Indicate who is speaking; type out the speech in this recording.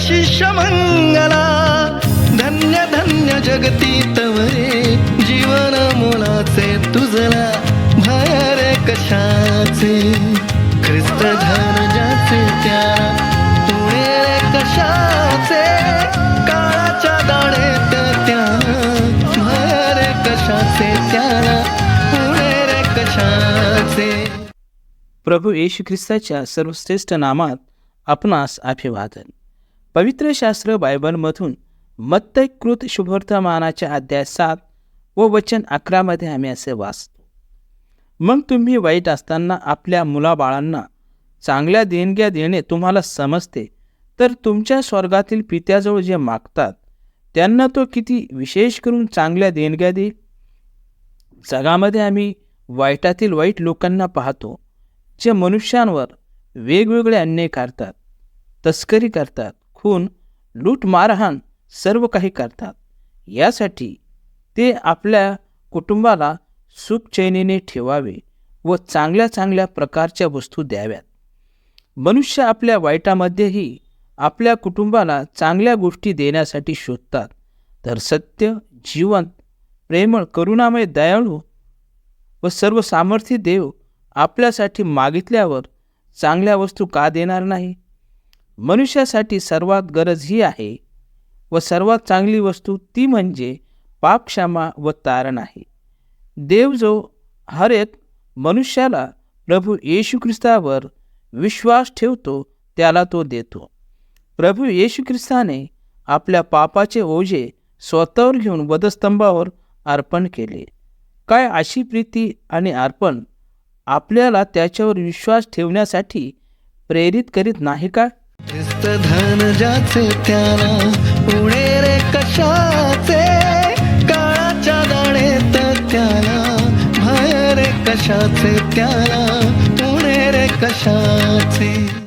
Speaker 1: शिष्य मंगला धन्य धन्य जगती तवरे जीवन मोलाचे तुझला भय रे कशाचे? ख्रिस्त धन ज्याचे त्या पुणे रे कशाचे? काळाच्या दाणेत त्या भय रे कशाचे? त्याला पुणे रे कशाचे?
Speaker 2: प्रभू येशू ख्रिस्ताच्या सर्वश्रेष्ठ नामात आपणास अभिवादन. पवित्र शास्त्र बायबलमधून मत्तकृत शुभवर्तमानाच्या अध्याय सात व वचन अकरामध्ये आम्ही असे वाचतो. मग तुम्ही वाईट असताना आपल्या मुलाबाळांना चांगल्या देणग्या देणे तुम्हाला समजते तर तुमच्या स्वर्गातील पित्याजवळ जे मागतात त्यांना तो किती विशेष करून चांगल्या देणग्या देईल जगामध्ये आम्ही वाईटातील वाईट लोकांना पाहतो जे मनुष्यांवर वेगवेगळे अन्याय करतात तस्करी करतात खून लूट मारहाण सर्व काही करतात. यासाठी ते आपल्या कुटुंबाला सुखचैनीने ठेवावे व चांगल्या चांगल्या प्रकारच्या वस्तू द्याव्यात. मनुष्य आपल्या वाईटामध्येही आपल्या कुटुंबाला चांगल्या गोष्टी देण्यासाठी शोधतात. तर सत्य जीवन प्रेमळ करुणामय दयाळू व सर्व सामर्थ्य देव आपल्यासाठी मागितल्यावर चांगल्या वस्तू का देणार नाही? मनुष्यासाठी सर्वात गरज ही आहे व सर्वात चांगली वस्तू ती म्हणजे पापक्षमा व तारण आहे. देव जो हर एक मनुष्याला प्रभू येशू ख्रिस्तावर विश्वास ठेवतो त्याला तो देतो. प्रभू येशू ख्रिस्ताने आपल्या पापाचे ओझे स्वतःवर घेऊन वधस्तंभावर अर्पण केले. काय अशी प्रीती आणि अर्पण आपल्याला त्याच्यावर विश्वास ठेवण्यासाठी प्रेरित करीत नाही का?
Speaker 1: धन ज्याचे त्याला उणे रे कशाचे? काळाच्या दाणेत त्याला भय रे कशाचे? त्याला उणे रे कशाचे?